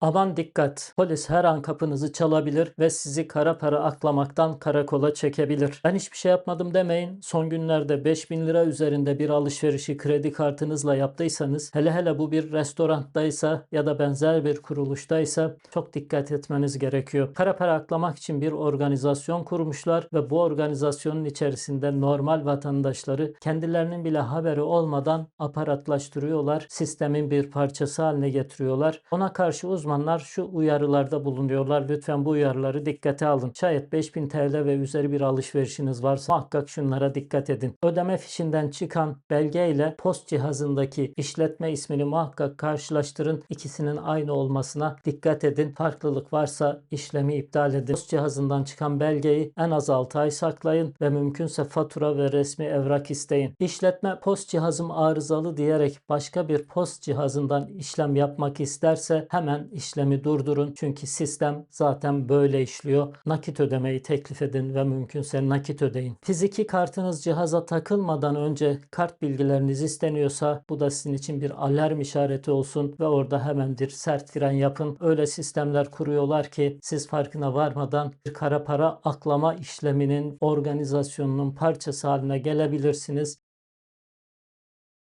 Aman dikkat! Polis her an kapınızı çalabilir ve sizi kara para aklamaktan karakola çekebilir. Ben hiçbir şey yapmadım demeyin. Son günlerde 5000 lira üzerinde bir alışverişi kredi kartınızla yaptıysanız, hele hele bu bir restoranttaysa ya da benzer bir kuruluştaysa çok dikkat etmeniz gerekiyor. Kara para aklamak için bir organizasyon kurmuşlar ve bu organizasyonun içerisinde normal vatandaşları kendilerinin bile haberi olmadan aparatlaştırıyorlar. Sistemin bir parçası haline getiriyorlar. Ona karşı uzmanlar şu uyarılarda bulunuyorlar. Lütfen bu uyarıları dikkate alın. Şayet 5000 TL ve üzeri bir alışverişiniz varsa muhakkak şunlara dikkat edin. Ödeme fişinden çıkan belge ile post cihazındaki işletme ismini muhakkak karşılaştırın. İkisinin aynı olmasına dikkat edin. Farklılık varsa işlemi iptal edin. Post cihazından çıkan belgeyi en az 6 ay saklayın ve mümkünse fatura ve resmi evrak isteyin. İşletme post cihazım arızalı diyerek başka bir post cihazından işlem yapmak isterse hemen işlemi durdurun. Çünkü sistem zaten böyle işliyor. Nakit ödemeyi teklif edin ve mümkünse nakit ödeyin. Fiziki kartınız cihaza takılmadan önce kart bilgileriniz isteniyorsa bu da sizin için bir alarm işareti olsun ve orada hemen bir sert fren yapın. Öyle sistemler kuruyorlar ki siz farkına varmadan bir kara para aklama işleminin organizasyonunun parçası haline gelebilirsiniz.